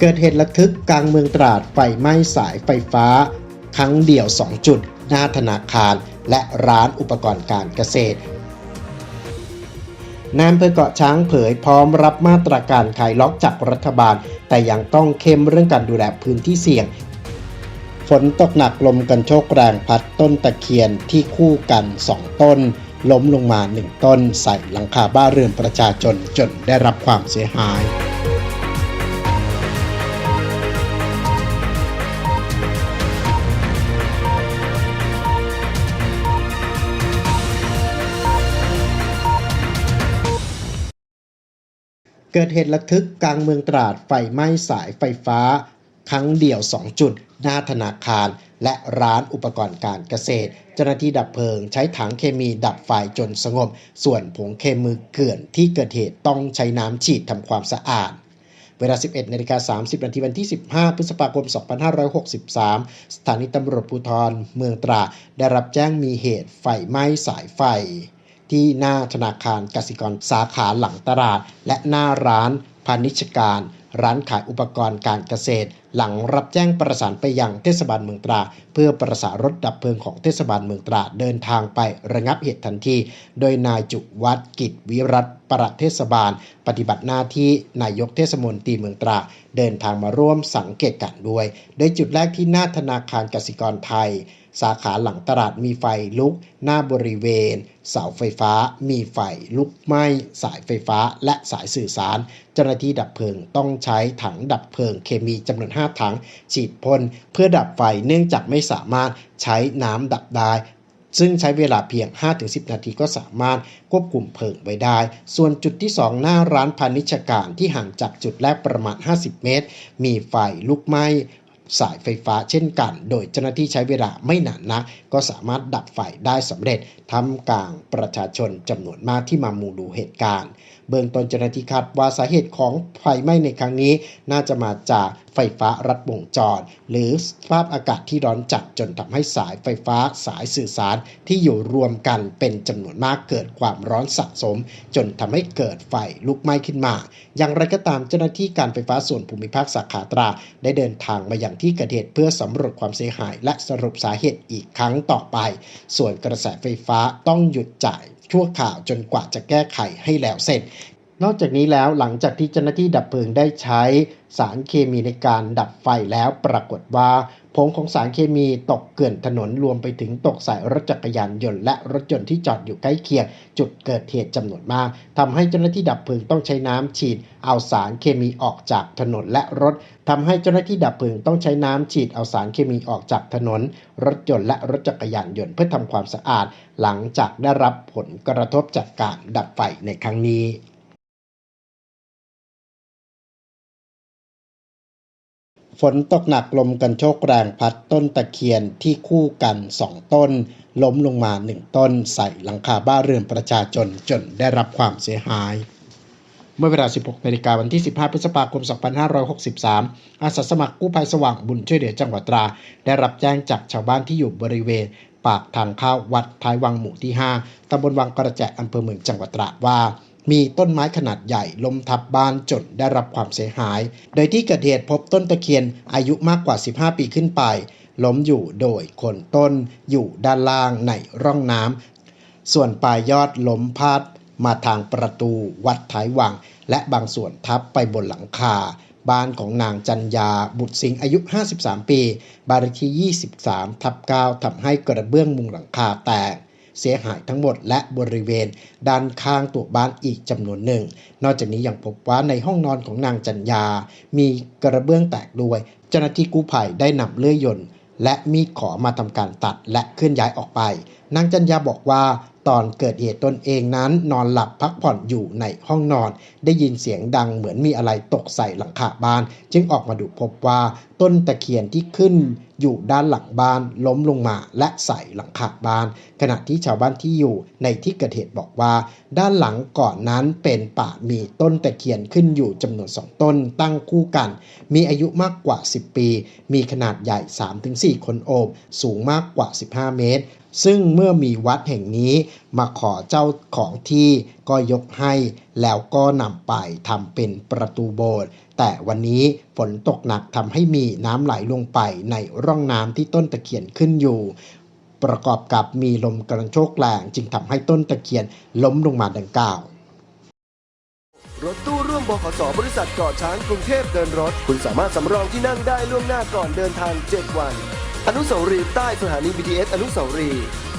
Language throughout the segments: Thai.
เกิดเหตุระทึกกลางเมืองตราดไฟไหม้สายไฟฟ้า ครั้งเดียว 2 จุด หน้าธนาคาร และร้านอุปกรณ์การเกษตรนายอำเภอเกาะช้างเผยพร้อมรับมาตรการคลายล็อกจากรัฐบาล แต่ยังต้องเข้มเรื่องการดูแลพื้นที่เสี่ยง ฝนตกหนักลมกันโชกแรงพัดต้นตะเคียนที่คู่กัน 2 ต้น ล้มลงมา 1 ต้น ใส่หลังคาบ้านเรือนประชาชนจนได้รับความเสียหาย เกิดเหตุระทึกกลางเมืองตราดไฟไหม้สายไฟฟ้า ครั้งเดียว 2 จุด หน้าธนาคาร และร้านอุปกรณ์การเกษตร เจ้าหน้าที่ดับเพลิง ใช้ถังเคมีดับไฟจนสงบ ส่วนผงเคมีเกลื่อนที่เกิดเหตุต้องใช้น้ำฉีดทำความสะอาดเวลา 11นาฬิกา30นาทีวันที่ 15 พฤษภาคม 2563 สถานีตำรวจภูธรเมืองตราดได้รับแจ้งมีเหตุไฟไหม้สายไฟ ที่หน้าธนาคารกสิกรสาขาหลังตลาด และหน้าร้านพาณิชการ ร้านขายอุปกรณ์การเกษตร หลังรับแจ้งประสานไปยังเทศบาลเมืองตรา เพื่อประสานรถดับเพลิงของเทศบาลเมืองตราเดินทางไประงับเหตุทันที โดยนายจุวัฒกิจวิรัตปรัเทศบาล ปฏิบัติหน้าที่นายกเทศมนตรีเมืองตรา เดินทางมาร่วมสังเกตการณ์ด้วย โดยจุดแรกที่หน้าธนาคารกสิกรไทย สาขาหลังตลาดมีไฟลุก หน้าบริเวณ เสาไฟฟ้า มีไฟลุกไหม้ สายไฟฟ้าและสายสื่อสาร เจ้าหน้าที่ดับเพลิงต้องใช้ถังดับเพลิงเคมีจำนวน 5 ถัง ฉีดพ่นเพื่อดับไฟเนื่องจากไม่สามารถใช้น้ำดับได้ซึ่งใช้เวลาเพียง 5-10 นาทีก็สามารถควบคุมเพลิงไว้ได้ ส่วนจุดที่ 2 หน้าร้านพาณิชการที่ห่างจากจุดแรกประมาณ 50 เมตร มีไฟลุกไหม้ สายไฟฟ้าเช่นกัน โดยเจ้าหน้าที่ใช้เวลาไม่นานนักก็สามารถดับไฟได้สำเร็จทำกลางประชาชนจำนวนมากที่มามูดูเหตุการณ์ เบื้องต้นเจ้าหน้าที่คาดว่าสาเหตุของไฟไหม้ในครั้งนี้ น่าจะมาจาก ไฟฟ้ารัดวงจร หรือสภาพอากาศที่ร้อนจัดจนทำให้สายไฟฟ้าสายสื่อสารที่อยู่รวมกันเป็นจำนวนมากเกิดความร้อนสะสม จนทำให้เกิดไฟลุกไหม้ขึ้นมา อย่างไรก็ตามเจ้าหน้าที่การไฟฟ้าส่วนภูมิภาคสาขาตรา ได้เดินทางมาอย่างที่เกิดเหตุเพื่อสำรวจความเสียหาย และสรุปสาเหตุอีกครั้งต่อไป ส่วนกระแสไฟฟ้าต้องหยุดจ่ายชั่วคราวจนกว่าจะแก้ไขให้แล้วเสร็จ นอกจากนี้แล้วหลังจากที่เจ้าหน้าที่ดับเพลิงได้ใช้สารเคมีในการดับไฟแล้วปรากฏว่าผงของสารเคมีตกเกลื่อนถนนรวมไปถึงตกใส่รถจักรยานยนต์และรถยนต์ที่จอดอยู่ใกล้เคียงจุดเกิดเหตุจำนวนมากทำให้เจ้าหน้าที่ดับเพลิงต้องใช้น้ำฉีด เอาสารเคมีออกจากถนนและรถทำให้เจ้าหน้าที่ดับเพลิงต้องใช้น้ำฉีดเอาสารเคมีออกจากถนน รถยนต์และรถจักรยานยนต์เพื่อทำความสะอาด หลังจากได้รับผลกระทบจากการดับไฟในครั้งนี้ ฝนตกหนักลมกันโชกแรงพัดต้นตะเคียนที่คู่กัน2ต้น ล้มลงมา1ต้นใส่หลังคาบ้านเรือนประชาชนจนได้รับความเสียหาย เมื่อเวลา 16นาฬิกาวันที่ 15 พฤษภาคม 2563 อาสาสมัครกู้ภัยสว่างบุญช่วยเหลือจังหวัดตรา ได้รับแจ้งจากชาวบ้านที่อยู่บริเวณ ปากทางเข้าวัดท้ายวังหมู่ที่ 5ตำบลวังกระแจอำเภอเมืองจังหวัดตราว่า มีต้นไม้ขนาดใหญ่ล้มทับบ้านจนได้รับความเสียหาย โดยที่เกิดเหตุพบต้นตะเคียนอายุมากกว่า 15 ปีขึ้นไป ล้มอยู่โดยคนต้นอยู่ด้านล่างในร่องน้ำ ส่วนปลายยอดล้มพาดมาทางประตูวัดท้ายวัง และบางส่วนทับไปบนหลังคา บ้านของนางจันยาบุตรสิงห์อายุ 53 ปี บานเลขที่ 23 ทับ 9ทำให้กระเบื้องมุงหลังคาแตก เสียหายทั้งหมดและบริเวณด้านข้างตัวบ้านอีกจำนวนหนึ่ง นอกจากนี้ยังพบว่าในห้องนอนของนางจันยา มีกระเบื้องแตกด้วย เจ้าหน้าที่กู้ภัยได้นำเลื่อยยนต์และมีดขอมาทำการตัดและเคลื่อนย้ายออกไป นางจันยาบอกว่าตอนเกิดเหตุตนเองนั้นนอนหลับพักผ่อนอยู่ในห้องนอน ได้ยินเสียงดังเหมือนมีอะไรตกใส่หลังคาบ้าน จึงออกมาดูพบว่า ต้นตะเคียนที่ขึ้นอยู่ด้านหลังบ้านล้มลงมาและใส่หลังคาบ้าน ขณะที่ชาวบ้านที่อยู่ในที่เกิดเหตุบอกว่า ด้านหลังก่อนนั้นเป็นป่ามีต้นตะเคียนขึ้นอยู่จำนวนสองต้นตั้งคู่กัน มีอายุมากกว่า 10 ปี มีขนาดใหญ่ 3-4 คนโอบ สูงมากกว่า 15 เมตร ซึ่งเมื่อมีวัดแห่งนี้มาขอเจ้าของที่ก็ยกให้ แล้วก็นำไปทำเป็นประตูโบสถ์แต่วันนี้ฝนตกหนักทำให้มีน้ำไหลลงไปในร่องน้ำที่ต้นตะเคียนขึ้นอยู่ประกอบกับมีลมกระโชกแรงจึงทำให้ต้นตะเคียนล้มลงมาดังกล่าว รถตู้ร่วมบขสบริษัทเกาะช้างกรุงเทพเดินรถ คุณสามารถสำรองที่นั่งได้ล่วงหน้าก่อนเดินทาง 7 วัน อนุสาวรีย์ใต้สถานี BTS อนุสาวรีย์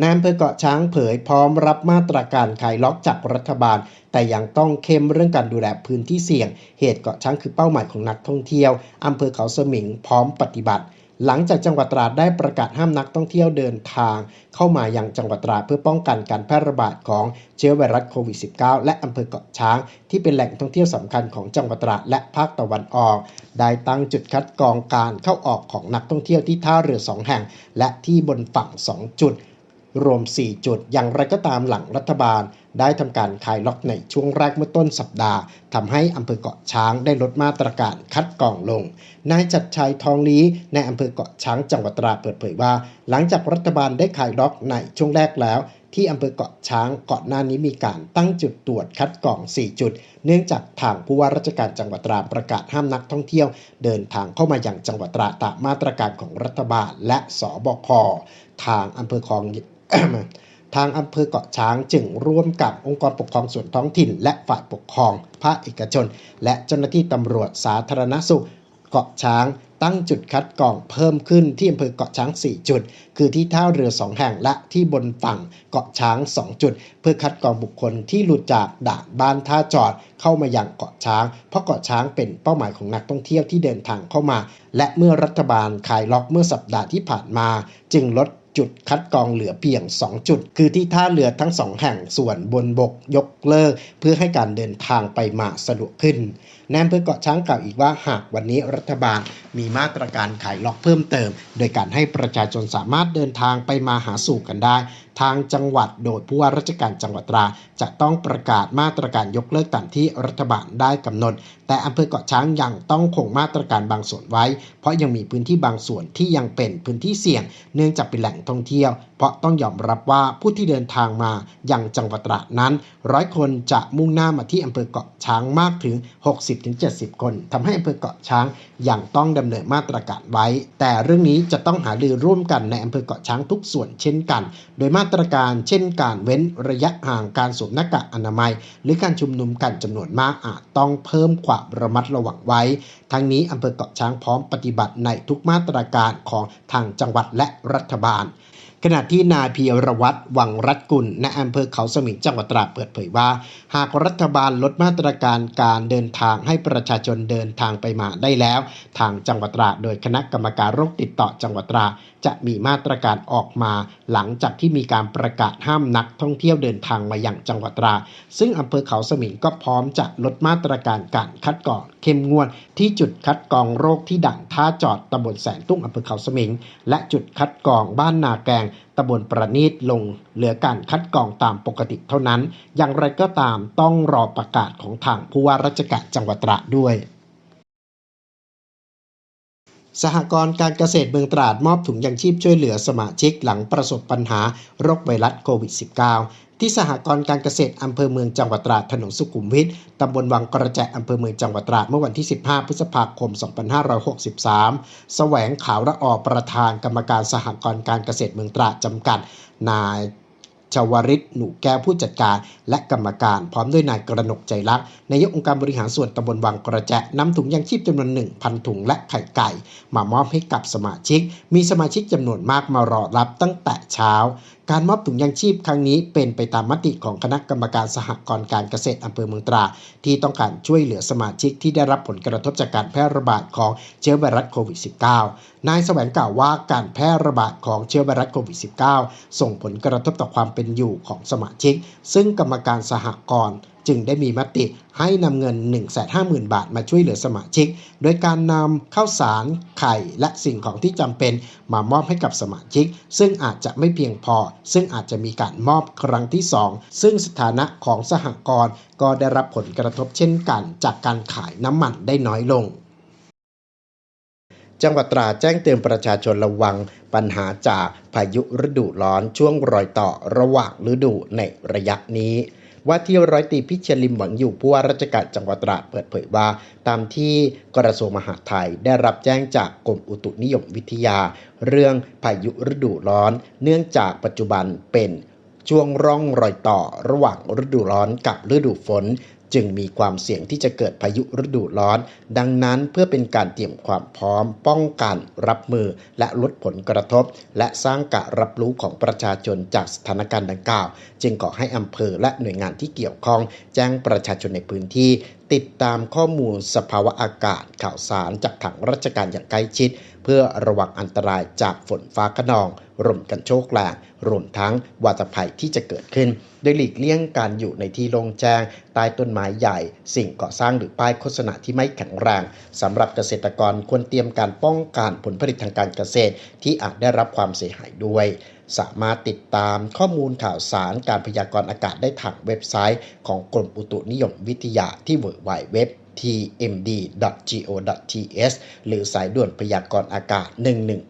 นายอำเภอเกาะช้างเผยพร้อมรับมาตรการคลายล็อกจากรัฐบาล แต่ยังต้องเข้มเรื่องการดูแลพื้นที่เสี่ยง เหตุเกาะช้างคือเป้าหมายของนักท่องเที่ยวอำเภอเขาสมิงพร้อมปฏิบัติ หลังจากจังหวัดตราดได้ประกาศห้ามนักท่องเที่ยวเดินทาง เข้ามายังจังหวัดตราดเพื่อป้องกันการแพร่ระบาดของเชื้อไวรัสโควิด -19 และอำเภอเกาะช้าง ที่เป็นแหล่งท่องเที่ยวสำคัญของจังหวัดตราดและภาคตะวันออก ได้ตั้งจุดคัดกรองการเข้าออกของนักท่องเที่ยวที่ท่าเรือสองแห่ง และที่บนฝั่งสองจุด รวม 4 จุด อย่างไรก็ตามหลังรัฐบาล ได้ทำการคลายล็อกในช่วงแรกเมื่อต้นสัปดาห์ทำให้อำเภอเกาะช้างได้ลดมาตรการคัดกรองลง นายจัดชัยทองลีในอำเภอเกาะช้างจังหวัดตราเปิดเผยว่า หลังจากรัฐบาลได้คลายล็อกในช่วงแรกแล้วที่อำเภอเกาะช้างก่อนหน้านี้มีการตั้งจุดตรวจคัดกรอง 4 จุด เนื่องจากทางผู้ว่าราชการจังหวัดตราประกาศห้ามนักท่องเที่ยว เดินทางเข้ามาอย่างจังหวัดตราตามมาตรการของรัฐบาลและสบคทางอำเภอคลอง ทางอำเภอเกาะช้างจึงร่วมกับองค์กรปกครองส่วนท้องถิ่น และฝ่ายปกครอง ภาคเอกชน และเจ้าหน้าที่ตำรวจสาธารณสุข เกาะช้างตั้งจุดคัดกรองเพิ่มขึ้นที่อำเภอเกาะช้าง 4 จุด คือที่ท่าเรือ 2 แห่งและที่บนฝั่งเกาะช้าง 2 จุด เพื่อคัดกรองบุคคลที่หลุดจากด่านบ้านท่าจอดเข้ามายังเกาะช้าง เพราะเกาะช้างเป็นเป้าหมายของนักท่องเที่ยวที่เดินทางเข้ามา และเมื่อรัฐบาลคลายล็อกเมื่อสัปดาห์ที่ผ่านมา จึงลด จุดคัดกรองเหลือเพียง 2 จุด คือที่ท่าเรือทั้งสองแห่งส่วนบนบกยกเลิก เพื่อให้การเดินทางไปมาสะดวกขึ้นแนมเพื่อเกาะช้างกล่าวอีกว่าหากวันนี้รัฐบาลมีมาตรการขายล็อกเพิ่มเติม โดยการให้ประชาชนสามารถเดินทางไปมาหาสู่กันได้ทางจังหวัดโดยผู้ว่าราชการจังหวัดตรา จะต้องประกาศมาตรการยกเลิกตามที่รัฐบาลได้กำหนด แต่อำเภอเกาะช้างยังต้องคงมาตรการบางส่วนไว้ เพราะยังมีพื้นที่บางส่วนที่ยังเป็นพื้นที่เสี่ยง เนื่องจากเป็นแหล่งท่องเที่ยว เพราะต้องยอมรับว่าผู้ที่เดินทางมายังจังหวัดตราดนั้นร้อยคนจะมุ่งหน้ามาที่อำเภอเกาะช้างมากถึง 60-70 คนทำให้อำเภอเกาะช้างยังต้องดำเนินมาตรการไว้ แต่เรื่องนี้จะต้องหารือร่วมกันในอำเภอเกาะช้างทุกส่วนเช่นกัน โดยมาาตรการเช่นการเว้นระยะห่างการสวมหน้ากากอนามัย หรือการชุมนุมกันจำนวนมากอาจต้องเพิ่มความระมัดระวังไว้ ทั้งนี้อำเภอเกาะช้างพร้อมปฏิบัติในทุกมาตรการของทางจังหวัดและรัฐบาล ขณะที่นายพีรวัตรวังรัตกุลในอำเภอเขาสมิงจังหวัดตราดเปิดเผยว่า หากรัฐบาลลดมาตรการการเดินทางให้ประชาชนเดินทางไปมาได้แล้ว ทางจังหวัดตราดโดยคณะกรรมการโรคติดต่อจังหวัดตราดจะมีมาตรการออกมา หลังจากที่มีการประกาศห้ามนักท่องเที่ยวเดินทางมาอย่างจังหวัดตราดซึ่งอำเภอเขาสมิงก็พร้อมจะลดมาตรการการคัดกรองเข้มงวดที่จุดคัดกรองโรคที่ด่านท่าจอดตำบลแสนตุ้งอำเภอเขาสมิง และจุดคัดกรองบ้านนาแกงตำบลประณีตลงเหลือการคัดกรองตามปกติเท่านั้น อย่างไรก็ตามต้องรอประกาศของทางผู้ว่าราชการจังหวัดตราดด้วย สหกรณ์การเกษตรเมืองตราดมอบถุงยังชีพช่วยเหลือสมาชิกหลังประสบปัญหาโรคไวรัสโควิด -19 ที่สหกรณ์การเกษตรอำเภอเมืองจังหวัดตราดถนนสุขุมวิทตำบลวังกระแจอำเภอเมืองจังหวัดตราดเมื่อวันที่ 15 พฤษภาคม 2563 แสวงขาวระออประธานกรรมการสหกรณ์การเกษตรเมืองตราดจำกัด นาย ชวริตหนูแก้วผู้จัดการ และกรรมการ พร้อมด้วยนายกระหนกใจรักนายกองค์การบริหารส่วนตำบลวังกระแจนำถุงยังชีพจำนวน 1,000 ถุงและไข่ไก่ มามอบให้กับสมาชิก มีสมาชิกจำนวนมากมารอรับตั้งแต่เช้า การมอบถุงยังชีพครั้งนี้เป็นไปตามมติของคณะกรรมการสหกรณ์การเกษตรอำเภอเมืองตรา ที่ต้องการช่วยเหลือสมาชิกที่ได้รับผลกระทบจากการแพร่ระบาดของเชื้อไวรัสโควิด -19 นายแสวงกล่าวว่าการแพร่ระบาดของเชื้อไวรัสโควิด -19 ส่งผลกระทบต่อความเป็นอยู่ของสมาชิก ซึ่งกรรมการสหกรณ์จึงได้มีมติให้นำเงิน 150,000 บาทมาช่วยเหลือสมาชิก โดยการนำข้าวสาร ไข่และสิ่งของที่จำเป็นมามอบให้กับสมาชิก ซึ่งอาจจะไม่เพียงพอ ซึ่งอาจจะมีการมอบครั้งที่ 2 ซึ่งสถานะของสหกรณ์ก็ได้รับผลกระทบเช่นกัน จากการขายน้ำมันได้น้อยลงจังหวัดตราดแจ้งเตือนประชาชนระวัง ปัญหาจากพายุฤดูร้อนช่วงรอยต่อระหว่างฤดูในระยะนี้ว่าที่ร้อยตีพิเชรลิมหวังอยู่ผู้ว่าราชการจังหวัดตราดเปิดเผยว่า ตามที่กระทรวงมหาดไทยได้รับแจ้งจากกรมอุตุนิยมวิทยา เรื่องพายุฤดูร้อน เนื่องจากปัจจุบันเป็นช่วงร่องรอยต่อระหว่างฤดูร้อนกับฤดูฝน จึงมีความเสี่ยงที่จะเกิดพายุฤดูร้อน ดังนั้นเพื่อเป็นการเตรียมความพร้อม ป้องกันรับมือ และลดผลกระทบ และสร้างการรับรู้ของประชาชนจากสถานการณ์ดังกล่าว จึงขอให้อำเภอและหน่วยงานที่เกี่ยวข้อง แจ้งประชาชนในพื้นที่ ติดตามข้อมูลสภาวะอากาศข่าวสารจากทางราชการอย่างใกล้ชิด เพื่อระวังอันตรายจากฝนฟ้าขนองรวมกันโชคแรงรวมทั้งวาตภัยที่จะเกิดขึ้น โดยหลีกเลี่ยงการอยู่ในที่โล่งแจ้ง ใต้ต้นไม้ใหญ่ สิ่งก่อสร้างหรือป้ายโฆษณาที่ไม่แข็งแรงสำหรับเกษตรกรควรเตรียมการป้องกันผลผลิตทางการเกษตร ที่อาจได้รับความเสียหายด้วย สามารถติดตามข้อมูลข่าวสารการพยากรณ์อากาศได้ทางเว็บไซต์ ของกรมอุตุนิยมวิทยาที่ www tmd.go.th หรือสายด่วนพยากรณ์อากาศ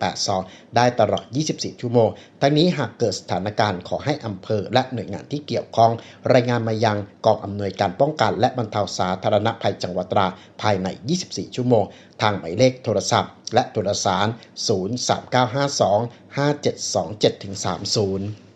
1182 ได้ตลอด 24 ชั่วโมง ทั้งนี้หากเกิดสถานการณ์ขอให้อำเภอและหน่วยงานที่เกี่ยวข้อง รายงานมายังกองอำนวยการป้องกันและบรรเทาสาธารณภัยจังหวัดตราภายใน 24 ชั่วโมง ทางหมายเลขโทรศัพท์ และโทรสาร 03952 5727-30